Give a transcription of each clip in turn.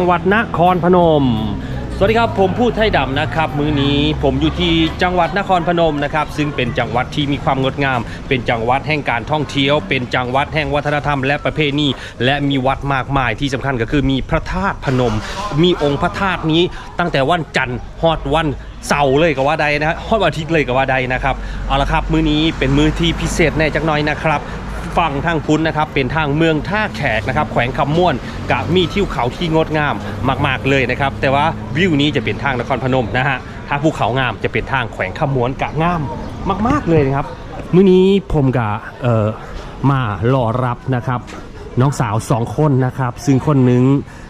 จังหวัดนครพนม สวัสดีครับผมพูดไทยดำนะครับ มื้อนี้ผมอยู่ที่จังหวัดนครพนมนะครับ ซึ่งเป็นจังหวัดที่มีความงดงาม เป็นจังหวัดแห่งการท่องเที่ยว เป็นจังหวัดแห่งวัฒนธรรมและประเพณี และมีวัดมากมายที่สำคัญก็คือมีพระธาตุพนม มีองค์พระธาตุนี้ตั้งแต่วันจันทร์ฮอดวันเสาร์เลยก็ว่าใดนะฮอดวันอาทิตย์เลยก็ว่าใดนะครับเอาละครับมื้อนี้เป็นมื้อที่พิเศษแน่จักหน่อยนะครับ ฝั่งทางพุ้นนะครับเป็นทางเมืองท่าแขกนะครับแขวงคำม่วนกับมีทิวเขาที่งดงามมากๆเลยนะครับแต่ว่าวิวนี้จะเป็นทางนครพนมนะฮะถ้าภูเขางามจะเป็นทางแขวงคำม่วนกะงามมาก ๆเลยนะครับมื้อนี้ผมกะเอ่อมารอรับนะครับน้องสาวสองคนนะครับ ซึ่งคนนึง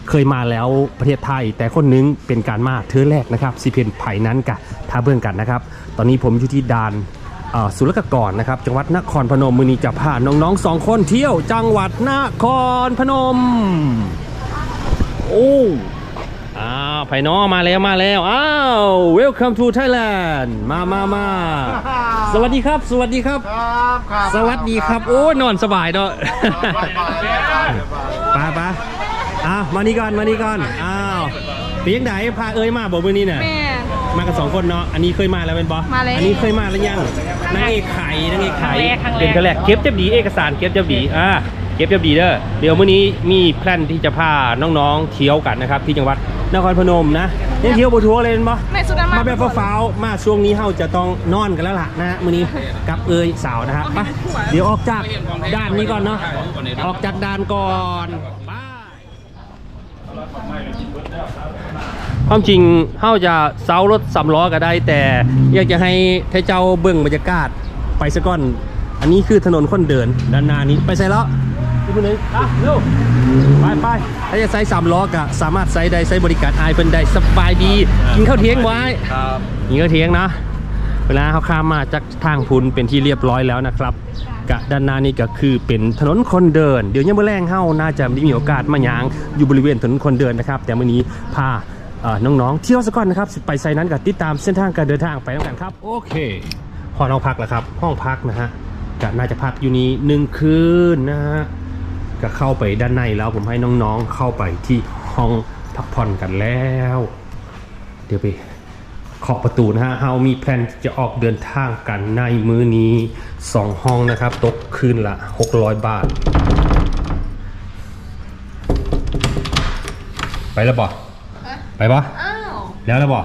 เคยมาแล้วประเทศไทย แต่คนนึงเป็นการมาเทือแรกนะครับสิเพนไผ่นั้นกะท่าเบื้องกันนะครับ ตอนนี้ผมอยู่ที่ดาน ศุลกากรนะครับจังหวัดนครพนมมือนี้จะพาน้องๆสองคนเที่ยวจังหวัดนครพนม โอ้อ้าวไผ่น้อมาแล้วมาแล้วอ้าว welcome to Thailand มามามาสวัสดีครับ สวัสดีครับ ครับครับสวัสดีครับโอ้ยนอนสบายเนาะไปไปอ้าวมานี่ก่อนมานี่ก่อนอ้าวเปียงไหนพาเอ้ยมาบอกมือนี้น่ะแม่มากันสองคนเนาะอันนี้เคยมาแล้วเป็นบอมาแล้วอันนี้เคยมาแล้วยัง นางเอกไข่นางเอกไข่ครั้งแรกครั้งแรก เป็นครั้งแรกเก็บเจ็บดีเอกสารเก็บเจ็บดีอ่าเก็บเจ็บดีเด้อเดี๋ยวมื้อนี้มีแพลนที่จะพาน้องๆเที่ยวกันนะครับที่จังหวัดนครพนมนะยังเที่ยวบทัวร์เลยเป็นบอแม่สุดามามาแบบฟ้าวๆมาช่วงนี้เฮาจะต้องนอนกันแล้วล่ะนะฮะมื้อนี้กับเอยสาวนะฮะไปเดี๋ยวออกจากด้านนี้ก่อนเนาะออกจากด้านก่อนไป ความจริงเฮาจะเซารถสำล้อก็ได้ แต่อยากจะให้ให้เจ้าเบิ่งบรรยากาศไปซะก่อน อันนี้คือถนนคนเดินด้านหน้านี้ไปใส่แล้วนี่คุณนึงอะเร็วไปไปถ้าจะใส่สามล้อกะสามารถใส่ได้ใส่บริการอายเป็นได้สบายดี กินข้าวเที่ยงไว้ครับกินข้าวเที่ยงนะเวลาเขาข้ามมาจากทางพุนเป็นที่เรียบร้อยแล้วนะครับกะด้านหน้านี้ก็คือเป็นถนนคนเดิน เดี๋ยวยังเมื่อแรงเข้าน่าจะได้มีโอกาสมาหยางอยู่บริเวณถนนคนเดินนะครับ แต่วันนี้พาเอ่อ น้องๆเที่ยวสักก่อนนะครับสิไปไซนั้นกับติดตามเส้นทางการเดินทางไปด้วยกันครับ โอเคห้องพักแล้วครับ ห้องพักนะฮะก็น่าจะพักอยู่นี้หนึ่งคืนนะฮะก็เข้าไปด้านในแล้วผมให้น้องๆเข้าไปที่ห้องพักผ่อนกันแล้ว เดี๋ยวไปเคาะประตูนะฮะเฮามีแพลนจะออกเดินทางกันในมื้อนี้ 2 ห้องนะครับ ตกคืนละ 600 บาท ไปแล้วบ่ ไปบ่อ้าวแล้วแล้วบ่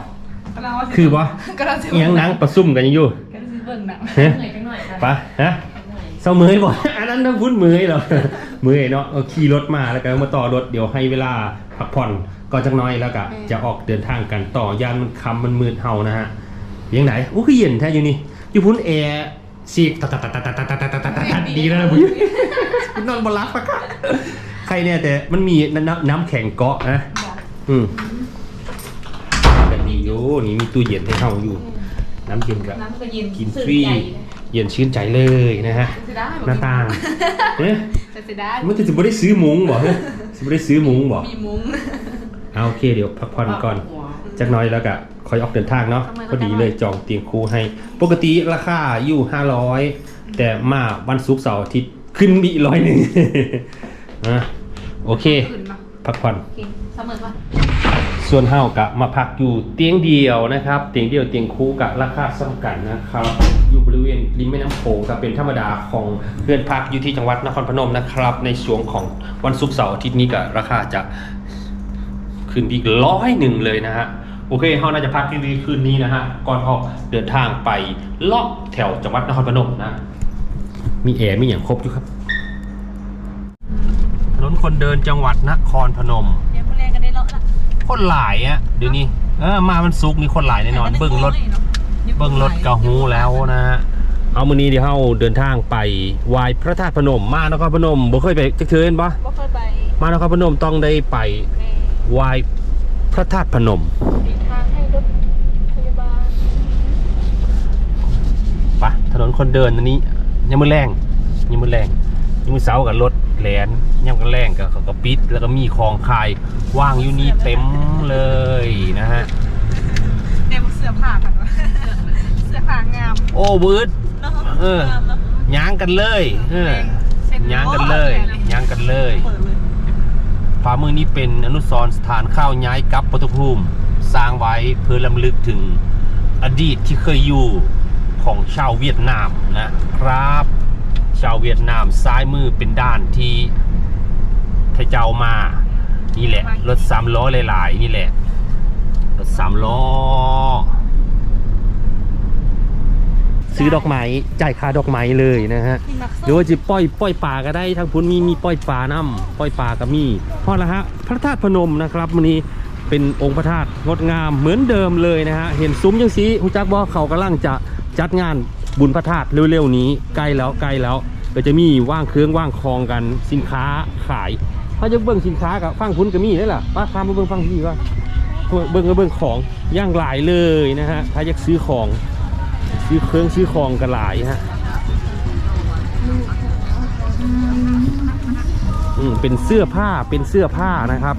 กำลังว่าคือบ่กำลังจะอิหยังหนังประซุ่มกันอยู่กำลังจะเบิ่งหนังฮะไปฮะเศร้ามือยบ่ อันนั้นต้องพูดมือยเหรอมือยเนาะเอาขี่รถมาแล้วก็มาต่อรถเดี๋ยวให้เวลาพักผ่อนก่อนจักหน้อยแล้วก็จะออกเดินทางกันต่อยานมันคำมันมืดเฮานะฮะยังไงอู้คือเย็นแท้อยู่นี่อยู่พุ่นแอร์สีกตัดตัดตัดตัดตัดตัดตัดตัดตัดตัดดีแล้วนะพุ่นนอนบนรักปะคะใครเนี่ยแต่มันมีน้ำน้ำแข็งเกาะนะอืมแต่ดี อยู่นี่มีตู้เย็นให้เฮาอยู่ น้ำเย็นกับน้ำก็เย็นกินฟรีเย็นชื่นใจเลยนะฮะเสียดายหน้าต่างเอ๊ะแต่เสียดายมันจะไม่ได้ซื้อมุ้งบ่เฮ้ยจะไม่ได้ซื้อมุ้งบ่มีมุ้งเอาโอเคเดี๋ยวพักผ่อนก่อนจักหน้อยแล้วก็คอยออกเดินทางเนาะพอดีเลยจองเตียงคู่ให้ ปกติราคาอยู่500แต่มาวันศุกร์เสาร์อาทิตย์ขึ้นมีร้อยหนึ่งนะโอเคขึ้นมาพักผ่อนโอเคเสมอก่อน ส่วนเฮากะมาพักอยู่เตียงเดียวนะครับ เตียงเดียวเตียงคู่กะราคาสำกันนะครับ อยู่บริเวณริมแม่น้ำโขงก็เป็นธรรมดาของเพื่อนพักอยู่ที่จังหวัดนครพนมนะครับ ในช่วงของวันศุกร์เสาร์อาทิตย์นี้ก็ราคาจะขึ้นอีกร้อยหนึ่งเลยนะฮะโอเคเฮาน่าจะพักที่นี่คืนนี้นะฮะก่อนออกเดินทางไปเลาะแถวจังหวัดนครพนมนะ มีแอร์มีอย่างครบอยู่ครับถนนคนเดินจังหวัดนครพนม คนหลายอะเดี๋ยวนี้เออมามันซุกนี่คนหลายแน่นอน เบิ้งรถ เบิ้งรถกระหูแล้วนะฮะเอามื้อนี้เดี๋ยวเฮาเดินทางไปไหว้พระธาตุพนมมานครพนมบ่เคยไปจักเทื่อเห็นปะบ่เคยไปมานครพนมต้องได้ไปแม่ไหว้พระธาตุพนมมีทางให้รถพยาบาลปะถนนคนเดินอันนี้ยังมือแรงยังมือแรงยังมือเสาร์กับรถ แลนยังกันแรงกับเขาก็ปิด แล้วก็มีของขายว่างอยู่นี่เต็มเลยนะฮะเดี๋ยวเสื้อผ้ากันวะเสื้อผ้างาม โอ้บืดเนาะเอองามเนาะย้างกันเลยเออเส้นย้างกันเลยย้างกันเลยเปิดเลยฝ่ามือนี้เป็นอนุสรณ์สถานข้าวย้ายกลับปฐภูมิสร้างไว้เพื่อลำลึกถึงอดีตที่เคยอยู่ของชาวเวียดนามนะครับ ชาวเวียดนามซ้ายมือเป็นด้านที่ไทยเจ้ามา นี่แหละ รถสามล้อหลาย ๆ นี่แหละ รถสามล้อ ซื้อดอกไม้จ่ายค่าดอกไม้เลยนะฮะที่มักหรือว่าจะปล่อยปล่อยปลาก็ได้ทางพุ้นมีมีปล่อยปลาน้ำปล่อยปลาก็มีพอละฮะพระธาตุพนมนะครับวันนี้เป็นองค์พระธาตุงดงามเหมือนเดิมเลยนะฮะเห็นซุ้มยังสีฮูจักบอกเขากำลังจะจัดงาน บุญพระธาตุเร็วๆนี้ใกล้แล้วใกล้แล้วก็จะมีว่างเครื่องว่างคลองกันสินค้าขาย ถ้าจะเบิ่งสินค้ากับฟังพุ้นก็มีได้ล่ะป้าพามาเบิ่งฟังพี่ว่าเบิ่งก็เบิ่งของย่างหลายเลยนะฮะถ้าอยากซื้อของซื้อเครื่องซื้อของกันหลายฮะอืมเป็นเสื้อผ้าเป็นเสื้อผ้านะครับ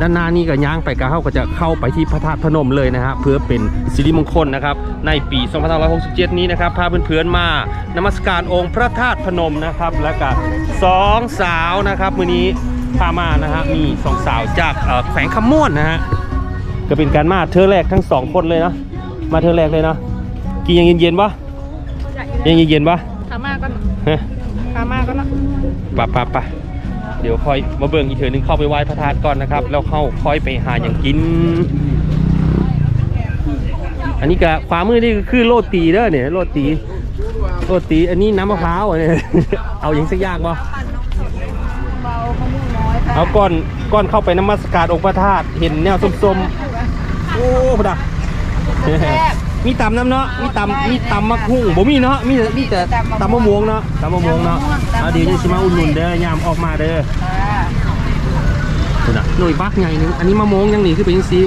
ด้านหน้านี้ก็ย่างไปก็เข้าก็จะเข้าไปที่พระธาตุพนมเลยนะฮะเพื่อเป็นสิริมงคลนะครับ ในปี2567 นี้นะครับพาเพื่อนๆมานมัสการองค์พระธาตุพนมนะครับ แล้วก็สองสาวนะครับมือนี้พามานะฮะมีสองสาวจากเอ่อแขวงคำม่วนนะฮะก็เป็นการมาเธอแรกทั้งสองคนเลยเนาะมาเธอแรกเลยเนาะกินยังเย็นๆปะยังเย็นๆปะขามาก็ฮะขามาก็เนาะปะปะปะ เดี๋ยวค่อยมาเบิ่งอีกเถือนึงเข้าไปไหว้พระธาตุก่อนนะครับ แล้วเข้าค่อยไปหาอย่างกิน อันนี้ก็ขวามือนี่ก็คือโรตีเด้อเนี่ยโรตีโรตีอันนี้น้ำมะพร้าวอันนี้เอาอย่างสักอย่างบ่เบาข้าวมูน้อยค่ะเอาก้อนก้อนเข้าไปนมัสการองค์พระธาตุเห็นแนวส้มๆโอ้พระดา มีตำน้ำเนาะ มีตำมีตำมะคุ้งบ่มีเนาะ มีแต่มีแต่ตำมะม่วงเนาะตำมะม่วงเนาะเอาเดี๋ยวจะชิมาอุ่นนุนเด้อยามออกมาเด้อคุณอะหน่วยบักใหญ่หนึง อันนี้มะม่วงยังหนีขึ้นไปยังซี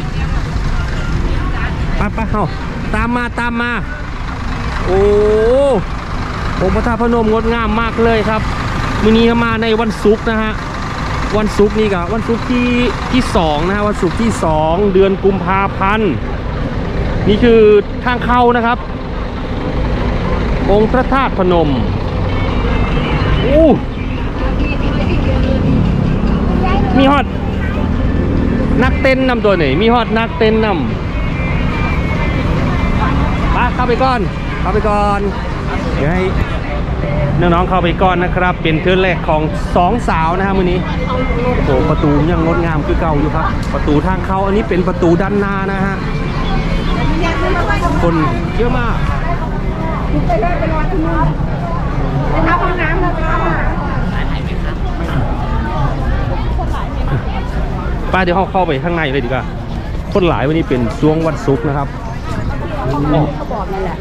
ไปไปเข้าตามมาตามมา โอ้องค์พระธาตุพนมงดงามมากเลยครับมื้อนี้มาในวันศุกร์นะฮะ วันศุกร์นี่กับวันศุกร์ที่ที่สองนะฮะ วันศุกร์ที่สองเดือนกุมภาพันธ์ นี่คือทางเข้านะครับ องค์พระธาตุพนมโอ้มีฮอด นักเต้นนำตัวไหนมีฮอดนักเต้นนำไปเข้าไปก่อน เข้าไปก่อน เดี๋ยวให้น้องๆเข้าไปก่อนนะครับ เป็นเทือนแรกของสองสาวนะครับมื้อนี้โอ้ประตูยังงดงามคือเก่าอยู่ครับ ประตูทางเข้าอันนี้เป็นประตูด้านหน้านะฮะ คนเยอะมากไปเลยไปรอที่นู้นไปเข้าห้องน้ำเลยไปเข้าห้องน้ำป้าเดี๋ยวเขาเข้าไปข้างในเลยดีกว่า คนหลายวันนี้เป็นช่วงวันศุกร์นะครับโอ้เขาบอกนั่นแหละ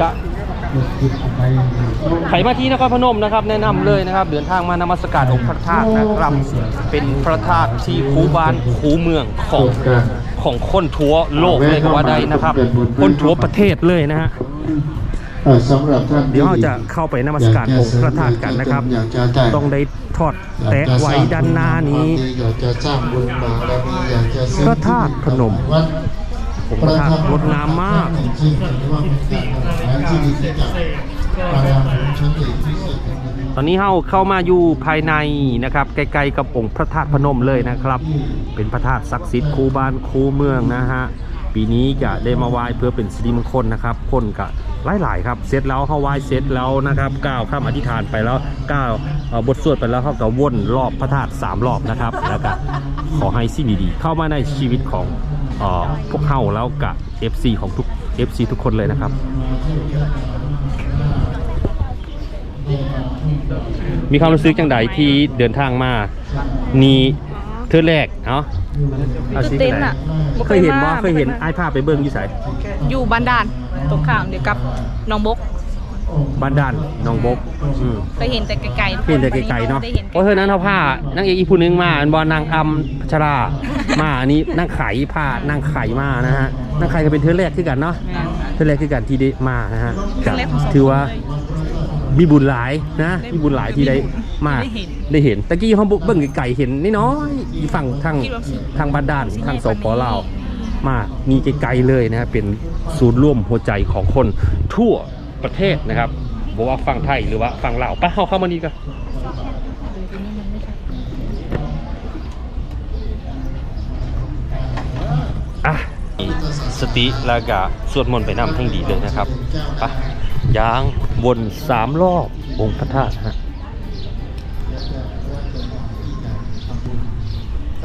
กะไขมาที่นครพนมนะครับ แนะนำเลยนะครับ เดินทางมานมัสการองค์พระธาตุนะครับ เป็นพระธาตุที่คูบ้านคูเมืองของ ของคนทั่วโลกเลยก็ว่าได้นะครับ คนทั่วประเทศเลยนะฮะเอ่อสำหรับท่านที่เดี๋ยวเราจะเข้าไปนมัสการองค์พระธาตุกันนะครับอยากจะได้ต้องได้ทอดแตะไว้ด้านหน้านี้อยากจะสร้างบุญบารมีอยากจะซื้อพระธาตุพนมวัดองค์พระธาตุงดงามมาก ตอนนี้เฮาเข้ามาอยู่ภายในนะครับใกลๆกับองค์พระธาตุพนมเลยนะครับ เป็นพระธาตุศักดิ์สิทธิ์คูบ้านคูเมืองนะฮะปีนี้จะได้มาไหว้เพื่อเป็นสิริมงคลนะครับคนก็หลายๆครับเสร็จแล้วเขาไหว้เสร็จแล้วนะครับก้าวข้ามอธิษฐานไปแล้วก้าวบทสวดไปแล้วเขาก็วนรอบพระธาตุสามรอบนะครับ แล้วก็ขอให้สิ่งดีๆเข้ามาในชีวิตของเออพวกเฮาแล้วกับ FC ของทุก FC ทุกคนเลยนะครับ มีความรู้สึกจังใดที่เดินทางมานี่เธอแรกเนาะเอาสิเต้นอะบ่เคยเห็นบ่มาเคยเห็นไอ้ายภาพไปเบิ่งอยู่ไสอยู่บ้านด่านตรงข้ามเดี๋ยวกับน้องบกบ้านด่านหน้องบกอืมเคยเห็นแต่ไกลๆเห็นแต่ไกลๆเนาะได้เห็นเพราะเธอนั้นเอาผ้านางเอกอีกผู้หนึงมาอันบอนางอำพัชรา มาอันนี้นางไข่ผ้านางไข่มานะฮะนางไข่ก็เป็นเธอแรกที่กันเนาะแม่นเธอแรกที่กันที่ได้มานะฮะครั้งแรกของสองถือว่าคนเลย มีบุญหลายนะมีบุญหลายที่ได้มาได้เห็นตะกี้ห้องเบิ้งไก่เห็นน้อยๆฝั่งทางทางบ้านด้านทางสปอเลามามีไกลๆเลยนะครับเป็นศูนย์ร่วมหัวใจของคนทั่วประเทศนะครับบอกว่าฝั่งไทยหรือว่าฝั่งลาวไปเข้าเข้ามานี่กันอะสติลากะสวดมนต์ไปนำทั้งดีเลยนะครับปะยาง วนสามรอบองค์พระธาตุฮะเด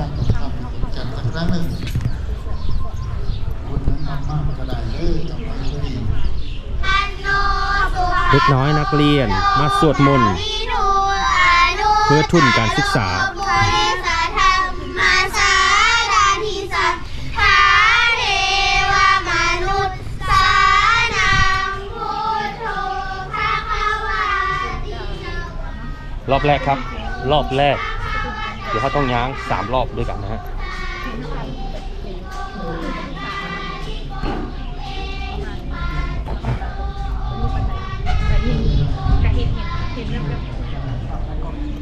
้อกำลังก็ดีเด็กน้อยนักเรียนมาสวดมนต์เพื่อทุนการศึกษา รอบแรกครับ รอบแรก เดี๋ยวเขาต้องย้างสามรอบด้วยกันนะฮะ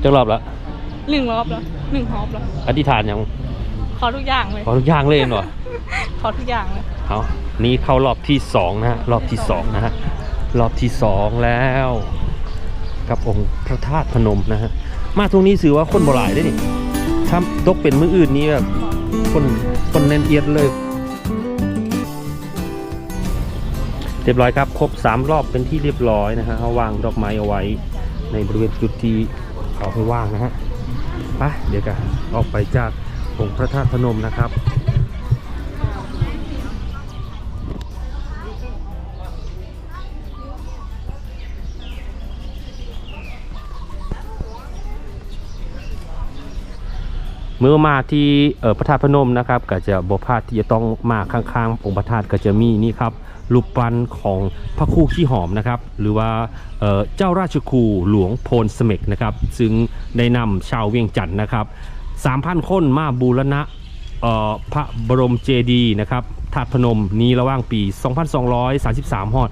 จะรอบแล้วหนึ่งรอบแล้วหนึ่งฮอบแล้วอธิษฐานยังขอทุกอย่างเลยขอทุกอย่างเลยเหรอขอทุกอย่างเลยเอานี่เข้ารอบที่สองนะฮะรอบที่สองนะฮะรอบที่สองแล้ว กับองค์พระธาตุพนมนะฮะมาตรงนี้ถือว่าคนโบราณได้นี่ถ้าตกเป็นมืออื่นนี้แบบคนคนแน่นเอียดเลย เรียบร้อยครับครบสามรอบเป็นที่เรียบร้อยนะฮะเอาวางดอกไม้เอาไว้ในบริเวณจุดที่เขาให้ว่างนะฮะไปเดี๋ยวกันออกไปจากองค์พระธาตุพนมนะครับ เมื่อมาที่เอ่อพระธาตุพนมนะครับ ก็จะบพาดที่จะต้องมาข้างๆ องค์พระธาตุก็จะมีนี่ครับรูปปั้นของพระครูขี้หอมนะครับ หรือว่าเเจ้าราชครูหลวงโพนเสม็กนะครับ ซึ่งได้นำชาวเวียงจันทร์นะครับ3,000คนมาบูรณะพระบรมเจดีย์นะครับธาตุพนมนี้ระหว่างปี 2233 ฮอด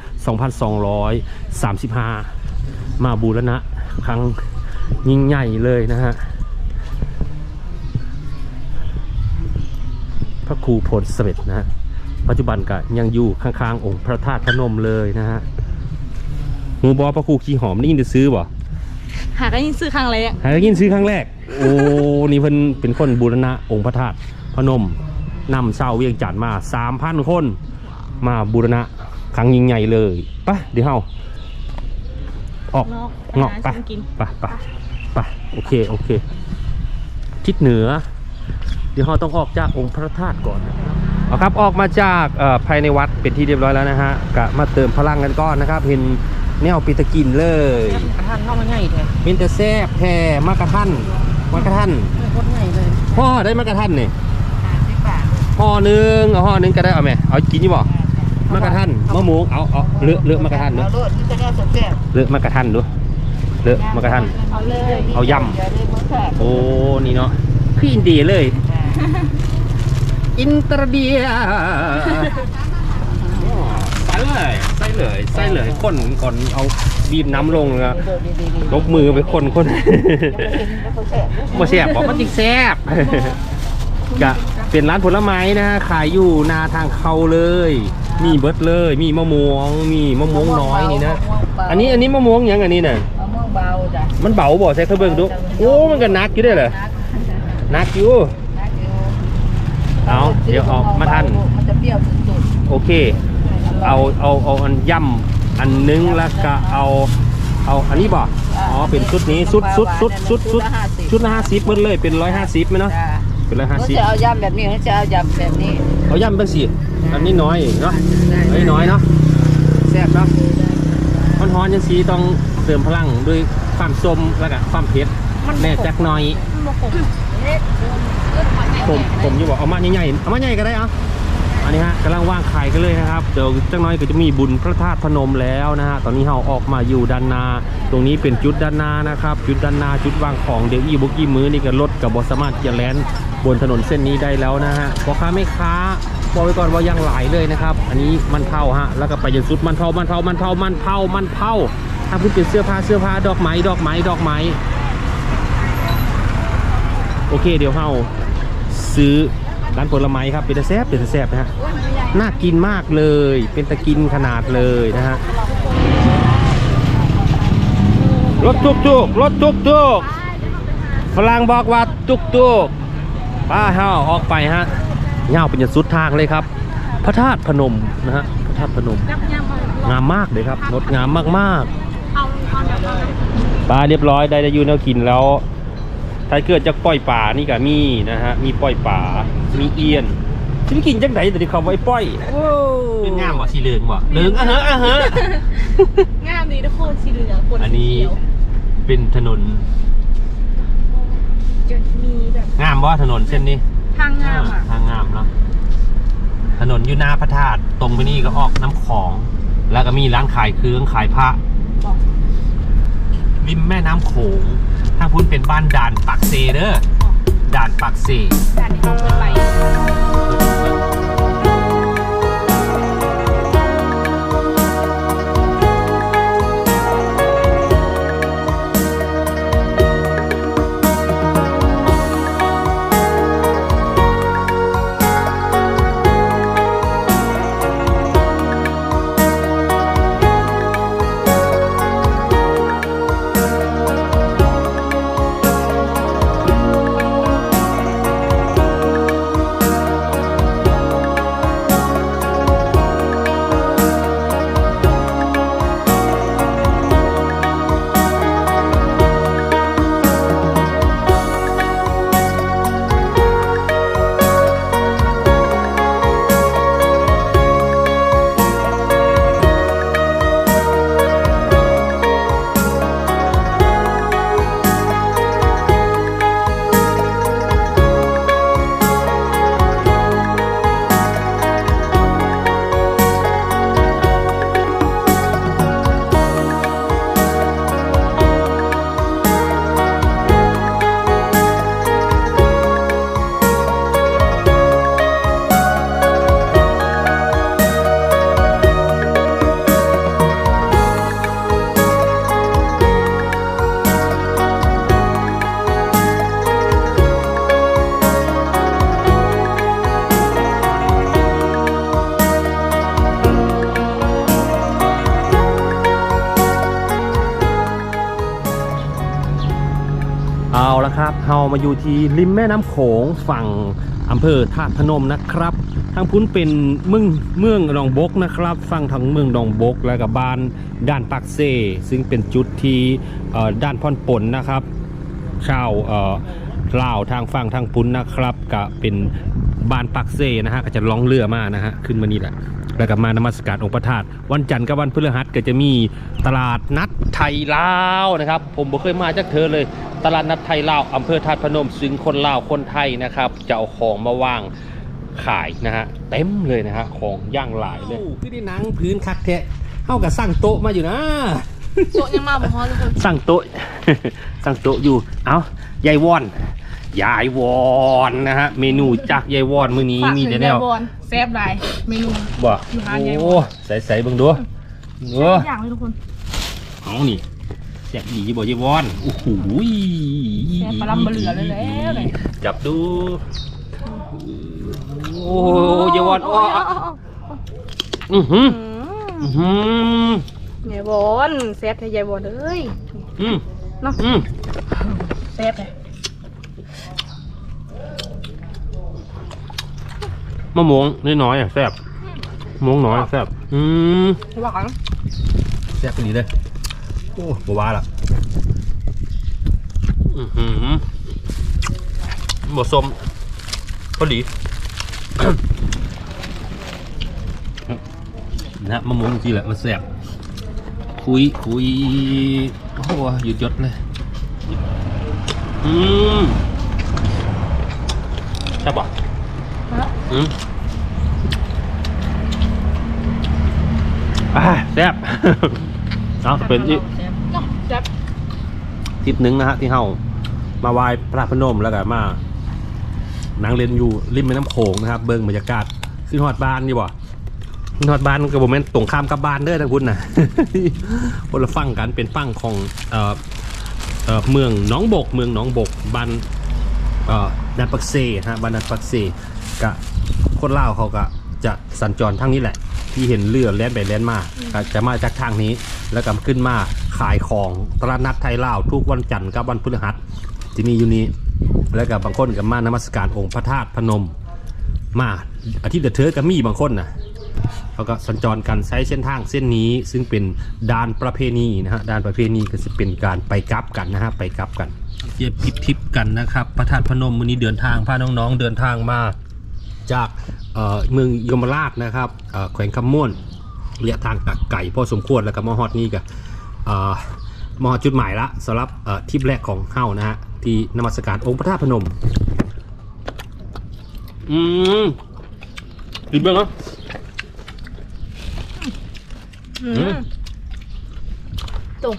2235 มาบูรณะครั้งยิ่งใหญ่เลยนะฮะ ระครูพลเสม็ดนะฮะปัจจุบันก็ยังอยู่ข้างๆองค์พระธาตุพนมเลยนะฮะหมูบอพระครูขี้หอมนี่ยินได้ซื้อบ่หาได้ยินซื้อครั้งแรกหาได้ยินซื้อครั้งแรก โอ้นี่เพิ่นเป็นคนบูรณะองค์พระธาตุพนมนำชาวเวียงจันทร์มา3,000คนมาบูรณะครั้งยิ่งใหญ่เลยไปะเดี๋ยวเฮาออกนอกงอกไปหาซื้อกินไปไปไปโอเคโอเค ทิศเหนือ เดี๋ยวเราต้องออกจากองค์พระธาตุก่อนนะครับเอาครับออกมาจากเอ่อภายในวัดเป็นที่เรียบร้อยแล้วนะฮะกะมาเติมพลังกันก่อนนะครับเห็นแนวปิตะกินเลยกระทันเข้ามาง่ายแท้เป็นแต่แซ่บแท้มากระทันมากระทันโคตรง่ายเลยห่อได้มากระทันนี่สิบบาทห่อหนึ่งเอาห่อหนึ่งก็ได้เอาไหมเอากินยี่บ่มากระทันมะม่วงเอาเอาเลือกเลือกมากระทันดูเอาโลดที่จะได้สดแซ่บเลือกมากระทันดูเลือกมากระทันเอาเลยเอายำอย่าเลยมันแซ่บโอ้นี่เนาะพี่อินเดียเลย อินเตอร์เดียใส่เลยใส่เลยใส่เลยคนก่อนเอาบีบน้ำลงนะเดี๋ยวดีๆๆลบมือไปคนคนแล้วก็แซ่บมาแซ่บบอกมันจิกแซ่บกะเป็นร้านผลไม้นะขายอยู่นาทางเขาเลย มีเบิร์ดเลย มีมะม่วง มีมะม่วงน้อยนี่นะ อันนี้อันนี้มะม่วงหยังอันนี้น่ะมะม่วงเบาจ้ะมันเบาบ่ใส่ข้าวเบิ่งดูโอ้มันก็หนักอยู่ได้อเหรอหนักอยู่นักอยู่ เอาเดี๋ยวเอามาทันมันจะเปรี้ยวสุดโอเค ๆเอาเอาเอาอันย่ำอันนึงแล้วก็เอาเอาอันนี้บ่อ๋อเป็นชุดนี้ชุดชุดชุดชุดชุดชุดละห้าสิบหมดเลยเป็นร้อยห้าสิบไหมเนาะจ้ะเป็นร้อยห้าเขาสิบจะเอายำแบบนี้เขาจะเอายำแบบนี้เอาย่ำเป็นสิอันนี้น้อยเนาะอันนี้น้อยเนาะแซ่บเนาะมันฮ้อนยังสีต้องเติมพลังด้วยความส้มแล้วก็ความเผ็ดแน่จักหน่อย ผมผมอยู่บอกเอามาใหญ่ๆเอามาใหญ่ก็ได้อาอันนี้ฮะกำลังว่างขายกันเลยนะครับเดี๋ยวจักหน้อยก็จะมีบุญพระธาตุพนมแล้วนะฮะตอนนี้เราออกมาอยู่ด้านนา ตรงนี้เป็นจุดด้านนานะครับ จุดด้านนาจุดวางของเดี๋ยวอีบุกี้มือนี่ก็รถกับบอสามารถจะแลนบนถนนเส้นนี้ได้แล้วนะฮะพ่อค้าไม่ค้าบอกไว้ก่อนว่ายังหลายเลยนะครับ อันนี้มันเผาฮะแล้วก็ไปจนสุดมันเผามันเผามันเผามันเผามันเผาถ้าพูดเป็นเสื้อผ้าเสื้อผ้าดอกไม้ดอกไม้ดอกไม้ โอเคเดี๋ยวเราซื้อร้านผลไม้ครับเป็นตะแซบเป็นตะแซบนะฮะน่ากินมากเลย เป็นตะกินขนาดเลยนะฮะรถตุกตุกรถตุกตุกฝรั่งบอกว่าตุกตุกป้าเฮาออกไปฮะเงาเป็นจะสุดทางเลยครับ พระธาตุพนมนะฮะพระธาตุพนมจับยามมางามมากเลยครับงดงามมากเอาเอาเดี๋ยวเอาเลยๆปลาเรียบร้อยได้ได้อยูแนวกินแล้ว ถ้าเกิดจะปล่อยป่านี่ก็มีนะฮะ มีปล่อยป่า มีเอียนจะไปกินจังไหนแต่ที่เขาไว้ปล่อยเป็นงามบ่สีเหลืองบ่เหลืองอะเฮะอะเฮะงามดีทุกคนสีเหลืองคนอันนี้เขียวเป็นถนนจะมีแบบงามบ่ถนนเส้นนี้ ทางงามอะทางงามเนาะถนนอยู่หน้าพระธาตุตรงไปนี่ก็ออกน้ำของ แล้วก็มีร้านขายเครื่องขายพระบอกริมแม่น้ำโขง ทางพุ้นเป็นบ้านด่านปากเซเด้อด่านปากเซด่านที่เราจะไป มาอยู่ที่ริมแม่น้ำโขงฝั่งอำเภอธาตุพนมนะครับทางพุ้นเป็นเมืองเมืองดองบกนะครับ ฝั่งทางเมืองดองบกแล้วกับบ้านด้านปากเซ ซึ่งเป็นจุดที่ด้านพ่อนปนนะครับชาวลาวทางฝั่งทางพุ้นนะครับก็เป็น บ้านปักเซนะฮะก็จะล่องเรือมานะฮะขึ้นมานี่แหละ แล้วก็มานมัสการองค์พระธาตุวันจันทร์กับวันพฤหัสก็จะมีตลาดนัดไทยลาวนะครับ ผมบ่เคยมาจากเธอเลย ตลาดนัดไทยลาวอำเภอธาตุพนมซึ่งคนลาวคนไทยนะครับจะเอาของมาวางขายนะฮะเต็มเลยนะฮะของย่างหลายเลยคือได้นังพื้นคักแท้เฮากับสั่งโต๊ะมาอยู่นะโซะยังมาบ่ฮอทุกคนสั่งโต๊ะ สั่งโต๊ะอยู่ เอายายวอน ยายวอนนะฮะเมนูจากยายวอนมื้อนี้ฝากมีถึแต่งแนยายวบอลแซ่บหลายเมนูบ่อยู่ร้านยายวอนโอ้ใส่ใส่ๆเบิ่งดูดูทุกอย่างเลยทุกคนเอานี่แซ่บดีบ่ยายวอนโอ้โหแซ่บปลาลำบะเหลือเลยแล้วเลยจับดูโอ้ยายวอนโอ้โเอาเอาเอาอือหืออืมอื้อหือยายบอลแซ่บแท้ยายบอลเอ้ยอืมเนาะอืมแซ่บเล มะม่วงน้อยๆอะแซ่บมะม่วงน้อยแซ่บอืมหวานแซ่บไปดีเลยโอ้บัวาละอือหือบสมพอดีนะมะม่วงจริงแหละมันแซ่บคุยคุยโอ้โหหยุดยศเลยอืมแซ่บป่ะ อืมอ่าแซ่บ เอาเป็นอีกเนาะแซ่บทริปหนึงนะฮะที่เฮามาไหว้พระพนมแล้วก็มานั่งเล่นอยู่ริมแม่น้ำโขงนะครับ เบิ่งบรรยากาศขึ้นฮอดบ้านนี่บ่ขึ้นฮอดบ้านกับโมเมนต์ตรงข้ามกับบ้านเด้อทางคุณนะคนละฝั่งกันเป็นฝั่งของเอ่อเอ่อเมืองหนองบก เมืองหนองบกบ้านเอ่อดันปักเซฮะบ้านดันปักเซกะ คนลาวเขาก็จะสัญจรทางนี้แหละ ที่เห็นเรือแล่นไปแล่นมาก็จะมาจากทางนี้แล้วก็ขึ้นมาขายของตลาดนัดไทยลาวทุกวันจันทร์กับวันพฤหัสที่มีอยู่นี้แล้วก็บางคนก็มานมัสการองค์พระธาตุพนม มาอาทิตย์เดอะเทอร์ก็มีบางคนนะเขาก็สัญจรกันใช้เส้นทางเส้นนี้ซึ่งเป็นด่านประเพณีนะฮะด่านประเพณีก็จะเป็นการไปกลับกันนะฮะไปกลับกันเทียบทิปทิปกันนะครับพระธาตุพนมวันนี้เดินทางพาน้องๆเดินทางมา จากเอ่อเมืองยมราชนะครับเอ่อแขวงคำม่วนระยะทางตักไก่พอสมควรแล้วก็มาฮอดนี่ก็เอ่อมาฮอดจุดหมายละสำหรับเอ่อทริปแรกของเฮานะฮะที่นมัสการองค์พระธาตุพนม อืมดีเบ้างเนาะอือืมมตรง